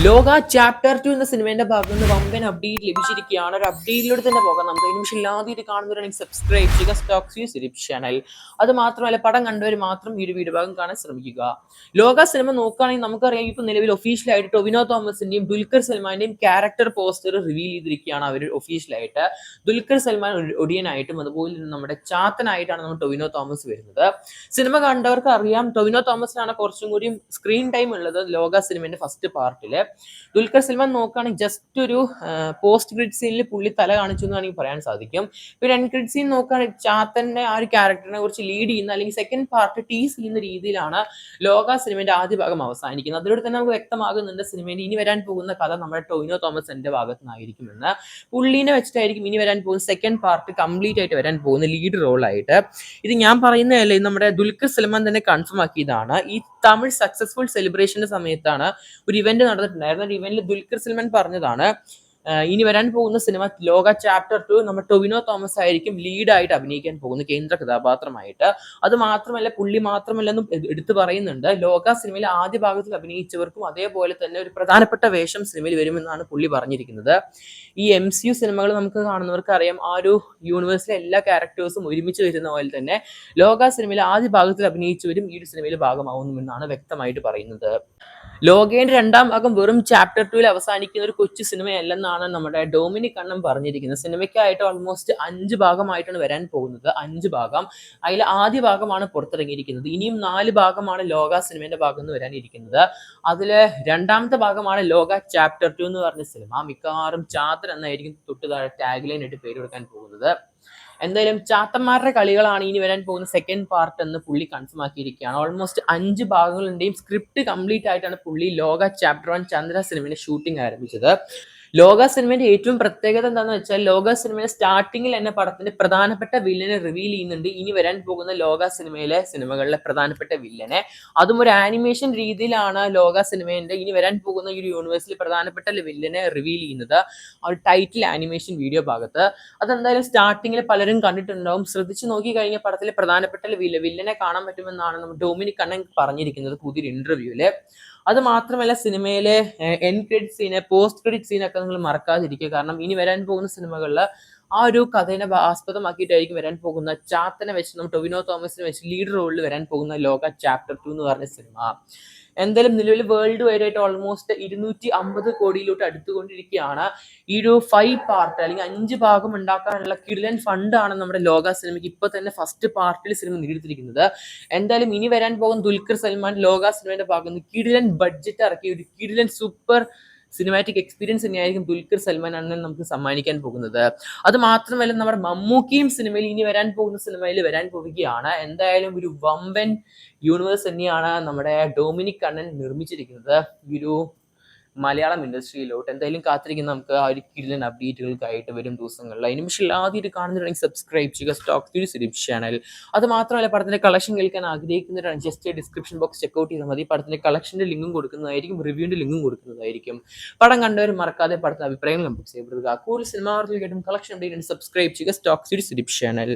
ലോക chapter two എന്ന സിനിമയുടെ ഭാഗത്ത് നിന്ന് വമ്പൻ അപ്ഡേറ്റ് ലഭിച്ചിരിക്കുകയാണ്. ഒരു അപ്ഡേറ്റിലൂടെ തന്നെ പോകാം. നമുക്ക് നിമിഷം ഇല്ലാതെ കാണുന്നവരാണെങ്കിൽ സബ്സ്ക്രൈബ് ചെയ്യുക സ്റ്റോക്സ് യു സിരിപ് ചാനൽ അത് മാത്രമല്ല പടം കണ്ടവർ മാത്രം ഈ ഒരു വീഡിയോ ഭാഗം കാണാൻ ശ്രമിക്കുക. ലോക സിനിമ നോക്കുകയാണെങ്കിൽ നമുക്കറിയാം ഇപ്പൊ നിലവിൽ ഒഫീഷ്യലായിട്ട് ടൊവിനോ തോമസിന്റെയും ദുൽഖർ സൽമാന്റെയും ക്യാരക്ടർ പോസ്റ്റർ റിവീൽ ചെയ്തിരിക്കുകയാണ് അവർ ഒഫീഷ്യലായിട്ട് ദുൽഖർ സൽമാൻ ഒടിയനായിട്ടും അതുപോലെ നമ്മുടെ ചാത്തനായിട്ടാണ് നമ്മൾ ടൊവിനോ തോമസ് വരുന്നത്. സിനിമ കണ്ടവർക്ക് അറിയാം ടൊവിനോ തോമസിനാണ് കുറച്ചും കൂടി സ്ക്രീൻ ടൈം ഉള്ളത് ലോക സിനിമയുടെ ഫസ്റ്റ് പാർട്ടിൽ ദുൽഖർ സൽമാൻ നോക്കുകയാണെങ്കിൽ ജസ്റ്റ് ഒരു പോസ്റ്റ് ഗ്രിഡ് സീനിൽ പുള്ളി തല കാണിച്ചു എന്ന് വേണമെങ്കിൽ പറയാൻ സാധിക്കും. പിന്നെ എൻ ഗ്രിഡ് സീൻ നോക്കുകയാണെങ്കിൽ ചാത്തന്റെ ആ ഒരു ക്യാരക്ടറിനെ കുറിച്ച് ലീഡ് ചെയ്യുന്ന അല്ലെങ്കിൽ സെക്കൻഡ് പാർട്ട് ടീസ് ചെയ്യുന്ന രീതിയിലാണ് ലോക സിനിമയുടെ ആദ്യ ഭാഗം അവസാനിക്കുന്നത്. അതിലൂടെ തന്നെ നമുക്ക് വ്യക്തമാകുന്നുണ്ട് സിനിമയിൽ ഇനി വരാൻ പോകുന്ന കഥ നമ്മുടെ ടൊവിനോ തോമസിന്റെ ഭാഗത്തുനിന്നായിരിക്കും നിന്നായിരിക്കുമെന്ന് പുള്ളീനെ വെച്ചിട്ടായിരിക്കും ഇനി വരാൻ പോകുന്ന സെക്കൻഡ് പാർട്ട് കംപ്ലീറ്റ് ആയിട്ട് വരാൻ പോകുന്ന ലീഡ് റോളായിട്ട് ഇത് ഞാൻ പറയുന്നതല്ലേ നമ്മുടെ ദുൽഖർ സൽമാൻ തന്നെ കൺഫേം ആക്കിയതാണ്. ഈ തമിഴ് സക്സസ്ഫുൾ സെലിബ്രേഷന്റെ സമയത്താണ് ഒരു ഇവന്റ് നടന്നിട്ടുണ്ടായിരുന്നു ഒരു ദുൽഖർ സൽമാൻ പറഞ്ഞതാണ് ഇനി വരാൻ പോകുന്ന സിനിമ ലോക ചാപ്റ്റർ ടു നമ്മുടെ ടൊവിനോ തോമസ് ആയിരിക്കും ലീഡായിട്ട് അഭിനയിക്കാൻ പോകുന്ന കേന്ദ്ര കഥാപാത്രമായിട്ട്. അത് മാത്രമല്ല പുള്ളി മാത്രമല്ലെന്നും എട് എടുത്തു പറയുന്നുണ്ട്. ലോക സിനിമയിലെ ആദ്യ ഭാഗത്തിൽ അഭിനയിച്ചവർക്കും അതേപോലെ തന്നെ ഒരു പ്രധാനപ്പെട്ട വേഷം സിനിമയിൽ വരുമെന്നാണ് പുള്ളി പറഞ്ഞിരിക്കുന്നത്. ഈ എം സി യു സിനിമകൾ നമുക്ക് കാണുന്നവർക്ക് അറിയാം ആ ഒരു യൂണിവേഴ്സിലെ എല്ലാ ക്യാരക്ടേഴ്സും ഒരുമിച്ച് വരുന്ന പോലെ തന്നെ ലോക സിനിമയിലെ ആദ്യ ഭാഗത്തിൽ അഭിനയിച്ചവരും ഈ ഒരു സിനിമയിൽ ഭാഗമാവുന്നുവെന്നാണ് വ്യക്തമായിട്ട് പറയുന്നത്. ലോകേന്റെ രണ്ടാം ഭാഗം വെറും ചാപ്റ്റർ ടൂവിൽ അവസാനിക്കുന്ന ഒരു കൊച്ചു സിനിമയല്ലെന്നാണ് നമ്മുടെ ഡൊമിനിക് കണ്ണം പറഞ്ഞിരിക്കുന്നത്. സിനിമയ്ക്കായിട്ട് ഓൾമോസ്റ്റ് അഞ്ച് ഭാഗമായിട്ടാണ് വരാൻ പോകുന്നത്. അഞ്ച് ഭാഗം. അതിൽ ആദ്യ ഭാഗമാണ് പുറത്തിറങ്ങിയിരിക്കുന്നത്. ഇനിയും നാല് ഭാഗമാണ് ലോക സിനിമയുടെ ഭാഗം എന്ന് വരാനിരിക്കുന്നത്. അതിൽ രണ്ടാമത്തെ ഭാഗമാണ് ലോക ചാപ്റ്റർ ടു എന്ന് പറഞ്ഞ സിനിമ. മിക്കവാറും ചാത്തർ എന്നായിരിക്കും തൊട്ട് താഴെ ടാഗ് ലൈൻ ആയിട്ട് പേര് കൊടുക്കാൻ പോകുന്നത്. എന്തായാലും ചാത്തന്മാരുടെ കളികളാണ് ഇനി വരാൻ പോകുന്ന സെക്കൻഡ് പാർട്ട് എന്ന് പുള്ളി കൺഫേം ആക്കിയിരിക്കുകയാണ്. ഓൾമോസ്റ്റ് അഞ്ച് ഭാഗങ്ങളുടെയും സ്ക്രിപ്റ്റ് കംപ്ലീറ്റ് ആയിട്ടാണ് പുള്ളി ലോക ചാപ്റ്റർ വൺ ചന്ദ്ര സിനിമയുടെ ഷൂട്ടിംഗ് ആരംഭിച്ചത്. ലോക സിനിമയുടെ ഏറ്റവും പ്രത്യേകത എന്താണെന്ന് വെച്ചാൽ ലോക സിനിമയുടെ സ്റ്റാർട്ടിങ്ങിൽ തന്നെ പടത്തിന്റെ പ്രധാനപ്പെട്ട വില്ലനെ റിവീൽ ചെയ്യുന്നുണ്ട്. ഇനി വരാൻ പോകുന്ന ലോക സിനിമയിലെ സിനിമകളിലെ പ്രധാനപ്പെട്ട വില്ലനെ. അതും ഒരു ആനിമേഷൻ രീതിയിലാണ് ലോക സിനിമയുടെ ഇനി വരാൻ പോകുന്ന ഈ ഒരു യൂണിവേഴ്സിൽ പ്രധാനപ്പെട്ട വില്ലനെ റിവീൽ ചെയ്യുന്നത്. ആ ഒരു ടൈറ്റിൽ ആനിമേഷൻ വീഡിയോ ഭാഗത്ത്. അതെന്തായാലും സ്റ്റാർട്ടിങ്ങിൽ പലരും കണ്ടിട്ടുണ്ടാവും. ശ്രദ്ധിച്ചു നോക്കി കഴിഞ്ഞ പടത്തിലെ പ്രധാനപ്പെട്ട വില്ല വില്ലനെ കാണാൻ പറ്റുമെന്നാണ് നമ്മൾ ഡൊമിനിക് കണ്ണൻ പറഞ്ഞിരിക്കുന്നത് പുതിയൊരു ഇന്റർവ്യൂവിൽ അത് മാത്രമല്ല സിനിമയിലെ end credit scene post credit സീനൊക്കെ നിങ്ങൾ മറക്കാതിരിക്കുക. കാരണം ഇനി വരാൻ പോകുന്ന സിനിമകളിൽ ആ ഒരു കഥയെ ആസ്പദമാക്കിയിട്ടായിരിക്കും വരാൻ പോകുന്ന ചാത്തനെ വെച്ച് നമ്മൾ ടൊവിനോ തോമസിനെ വെച്ച് ലീഡ് റോളിൽ വരാൻ പോകുന്ന ലോക ചാപ്റ്റർ ടു എന്ന് പറഞ്ഞ സിനിമ എന്തായാലും നിലവിൽ വേൾഡ് വൈഡ് ആയിട്ട് ഓൾമോസ്റ്റ് ഇരുന്നൂറ്റി അമ്പത് കോടിയിലോട്ട് അടുത്തുകൊണ്ടിരിക്കുകയാണ്. ഈ ഒരു ഫൈവ് പാർട്ട് അല്ലെങ്കിൽ അഞ്ച് ഭാഗം ഉണ്ടാക്കാനുള്ള കിടിലൻ ഫണ്ടാണ് നമ്മുടെ ലോക സിനിമയ്ക്ക് ഇപ്പൊ തന്നെ ഫസ്റ്റ് പാർട്ടിൽ സിനിമ നേടിയെടുത്തിരിക്കുന്നത്. എന്തായാലും ഇനി വരാൻ പോകുന്ന ദുൽഖർ സൽമാൻ ലോക സിനിമയുടെ ഭാഗത്ത് കിടിലൻ ബഡ്ജറ്റ് ഇറക്കി ഒരു കിടിലൻ സൂപ്പർ സിനിമാറ്റിക് എക്സ്പീരിയൻസ് തന്നെയായിരിക്കും ദുൽഖർ സൽമാൻ അണ്ണൻ നമുക്ക് സമ്മാനിക്കാൻ പോകുന്നത്. അത് മാത്രമല്ല നമ്മുടെ മമ്മൂക്കിയും സിനിമയിൽ ഇനി വരാൻ പോകുന്ന സിനിമയിൽ വരാൻ പോവുകയാണ്. എന്തായാലും ഒരു വമ്പൻ യൂണിവേഴ്സ് തന്നെയാണ് നമ്മുടെ ഡൊമിനിക് അണ്ണൻ നിർമ്മിച്ചിരിക്കുന്നത്. ഈ ഒരു മലയാളം ഇൻഡസ്ട്രിയിലോട്ട് എന്തായാലും കാത്തിരിക്കുന്ന നമുക്ക് ആ ഒരു കിടിലൻ അപ്ഡേറ്റുകൾക്കായിട്ട് വരും ദിവസങ്ങളിൽ. അതിന് പക്ഷേ ആദ്യമായിട്ട് കാണുന്നുണ്ടെങ്കിൽ സബ്സ്ക്രൈബ് ചെയ്യുക സ്റ്റോക്ക് ത്രീ സിരിപ് ചാനൽ അത് മാത്രമല്ല പടത്തിന്റെ കളക്ഷൻ കേൾക്കാൻ ആഗ്രഹിക്കുന്നവരാണ്. ജസ്റ്റ് ഡിസ്ക്രിപ്ഷൻ ബോക്സ് ചെക്കൗട്ട് ചെയ്താൽ മതി. പടത്തിന്റെ കളക്ഷന്റെ ലിങ്കും കൊടുക്കുന്നതായിരിക്കും റിവ്യൂവിന്റെ ലിങ്കും കൊടുക്കുന്നതായിരിക്കും. പടം കണ്ടവർ മറക്കാതെ പടത്തിന്റെ അഭിപ്രായങ്ങൾ കമ്പക്സ് ചെയ്യപ്പെടുക കൂടുതൽ സിനിമ കേട്ടും കളക്ഷൻ അപ്ഡേറ്റ് സബ്സ്ക്രൈബ് ചെയ്യുക സ്റ്റോക്ക് സിരിപ് ചാനൽ